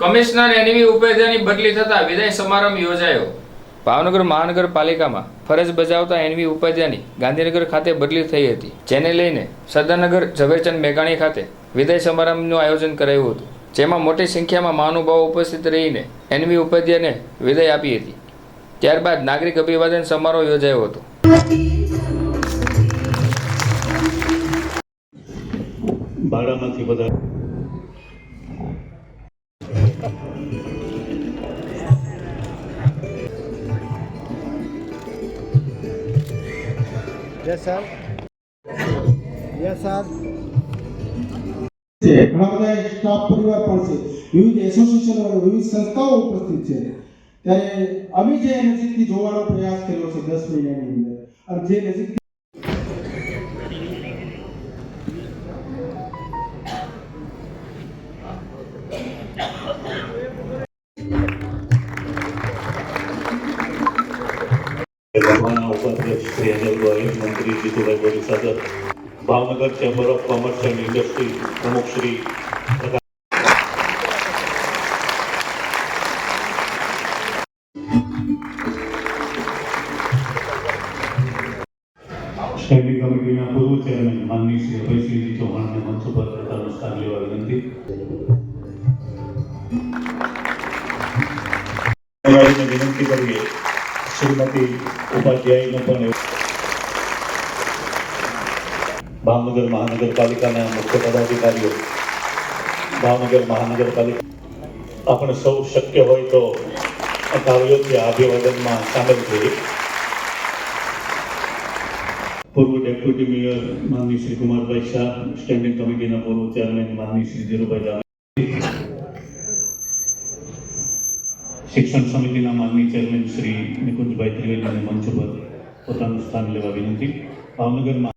commissioner NV ઉપેજાની બદલી થતા વિદાય સમારંભ યોજાયો ભાવનગર મહાનગરપાલિકામાં ફરજ બજાવતા એનવી ઉપાધ્યાની ગાંધીનગર ખાતે બદલી થઈ હતી જેને લઈને સદાનગર ઝવેરચંદ મેઘાણી ખાતે વિદાય સમારંભનું આયોજન કરાયું હતું જેમાં મોટી સંખ્યામાં મહાનુભાવો ઉપસ્થિત રહીને એનવી ઉપાધ્યાયને વિદાય આપી હતી ત્યારબાદ નાગરિક અભિવાદન સમારોહ યોજાયો હતો બાળામાંથી બધા ये सर ये सर से અમારને સ્ટોપ પર યોર પરસે યુન એસોસિએશન દ્વારા રિસર્ચ કાઉન્સિલતા ઉપસ્થિત છે તે અમે જે એનસીટી જોવાનો પ્રયાસ કર્યો છે 10 મહિનાની અંદર અને જે સભાના ઉપાધ્યક્ષ શ્રી અનિલ ગોહિલ મંત્રી Jitubhai Borisagar Bhavnagar chamber of commerce and industry પ્રમુખ શ્રી સ્ટેન્ડિંગ કમિટીના પૂર્વ ચેરમેન માનની શ્રી અભયસિંહજી ચૌહાણને મંચ ઉપર કરતા નમસ્કાર લેવા વિનંતી વિનંતી કરીએ શ્રીમતી ઉપાધ્યાયનો પણ ભાવનગર મહાનગરપાલિકાના મુખ્ય પદાધિકારીઓ ભાવનગર મહાનગરપાલિકા આપણે સૌ શક્ય હોય તો કાર્યોથી અભિવાદનમાં સામેલ થઈએ પૂર્વ ડેપ્યુટી મેયર માનની શ્રી કુમારભાઈ શાહ સ્ટેન્ડિંગ કમિટીના પૂર્વ ચેરમેન માનની શ્રી ધીરુભાઈ શિક્ષણ સમિતિના માનની ચેરમેન શ્રી નિકુંજભાઈ ત્રિવેદીને મંચ પર પોતાનું સ્થાન લેવા વિનંતી ભાવનગરમાં